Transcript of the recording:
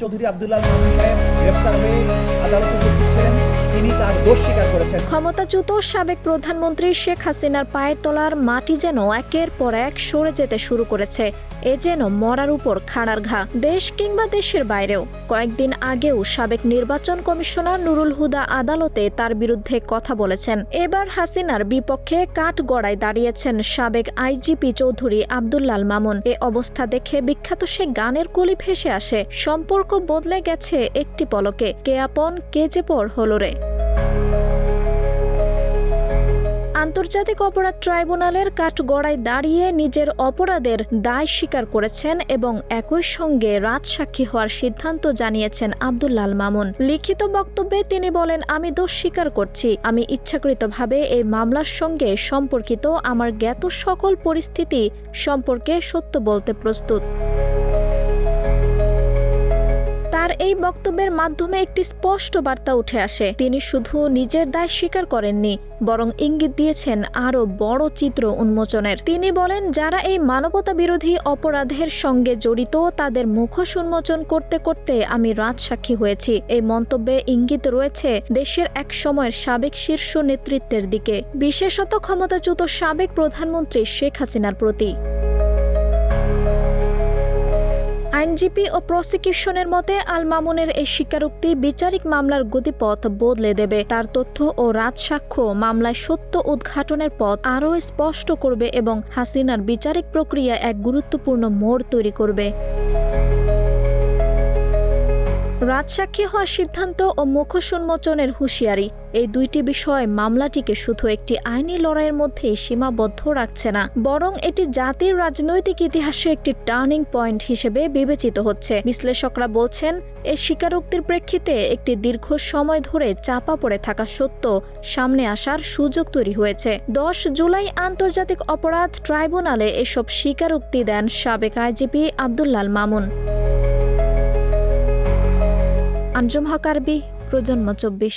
চৌধুরী আব্দুল্লাহ সাহেব গ্রেপ্তার হয়ে আদালতে উপস্থিত ছিলেন। তিনি তার দোষ স্বীকার করেছেন। ক্ষমতাচ্যুত সাবেক প্রধানমন্ত্রী শেখ হাসিনার পায়ের তলার মাটি যেন একের পর এক সরে যেতে শুরু করেছে, এ যেন মরার উপর খাড়ার ঘা। দেশ কিংবা দেশের বাইরেও, কয়েকদিন আগেও সাবেক নির্বাচন কমিশনার নুরুল হুদা আদালতে তার বিরুদ্ধে কথা বলেছেন। এবার হাসিনার বিপক্ষে কাঠ গড়ায় দাঁড়িয়েছেন সাবেক আইজিপি চৌধুরী আব্দুল্লাল মামুন। এ অবস্থা দেখে বিখ্যাত সে গানের কলি ভেসে আসে। সম্পর্ক বদলে গেছে একটি পলকে, কে আপন, কে যে পর হলো রে। আন্তর্জাতিক অপরাধ ট্রাইব্যুনালের কাঠগড়ায় দাঁড়িয়ে নিজের অপরাধের দায় স্বীকার করেছেন এবং একই সঙ্গে রাজসাক্ষী হওয়ার সিদ্ধান্ত জানিয়েছেন আব্দুল্লাল মামুন। লিখিত বক্তব্যে তিনি বলেন, আমি দোষ স্বীকার করছি। আমি ইচ্ছাকৃতভাবে এই মামলার সঙ্গে সম্পর্কিত আমার জ্ঞাত সকল পরিস্থিতি সম্পর্কে সত্য বলতে প্রস্তুত। এই বক্তব্যের মাধ্যমে একটি স্পষ্ট বার্তা উঠে আসে। তিনি শুধু নিজের দায় স্বীকার করেননি, বরং ইঙ্গিত দিয়েছেন আরও বড় চিত্র উন্মোচনের। তিনি বলেন, যারা এই মানবতা বিরোধী অপরাধের সঙ্গে জড়িত, তাদের মুখোশ উন্মোচন করতে করতে আমি রাজসাক্ষী হয়েছি। এই মন্তব্যে ইঙ্গিত রয়েছে দেশের এক সময়ের সাবেক শীর্ষ নেতৃত্বের দিকে, বিশেষত ক্ষমতাচ্যুত সাবেক প্রধানমন্ত্রী শেখ হাসিনার প্রতি। আইনজীবী ও প্রসিকিউশনের মতে আল মামুনের এই স্বীকারোক্তি বিচারিক মামলার গতিপথ বদলে দেবে। তার তথ্য ও রাজসাক্ষ্য মামলায় সত্য উদ্ঘাটনের পথ আরও স্পষ্ট করবে এবং হাসিনার বিচারিক প্রক্রিয়া এক গুরুত্বপূর্ণ মোড় তৈরি করবে। রাজসাক্ষী হওয়ার সিদ্ধান্ত ও মুখোশ উন্মোচনের হুঁশিয়ারি। এই দুইটি বিষয় মামলাটিকে শুধু একটি আইনি লড়াইয়ের মধ্যে সীমাবদ্ধ রাখছে না, বরং এটি জাতির রাজনৈতিক ইতিহাসে একটি টার্নিং পয়েন্ট হিসেবে বিবেচিত হচ্ছে। বিশ্লেষকরা বলছেন এই স্বীকারোক্তির প্রেক্ষিতে একটি দীর্ঘ সময় ধরে চাপা পড়ে থাকা সত্য সামনে আসার সুযোগ তৈরি হয়েছে। দশ জুলাই আন্তর্জাতিক অপরাধ ট্রাইব্যুনালে এসব স্বীকারোক্তি দেন সাবেক আইজিপি আব্দুল্লাল মামুন। আঞ্জুম হকারবি প্রজন্ম চব্বিশ।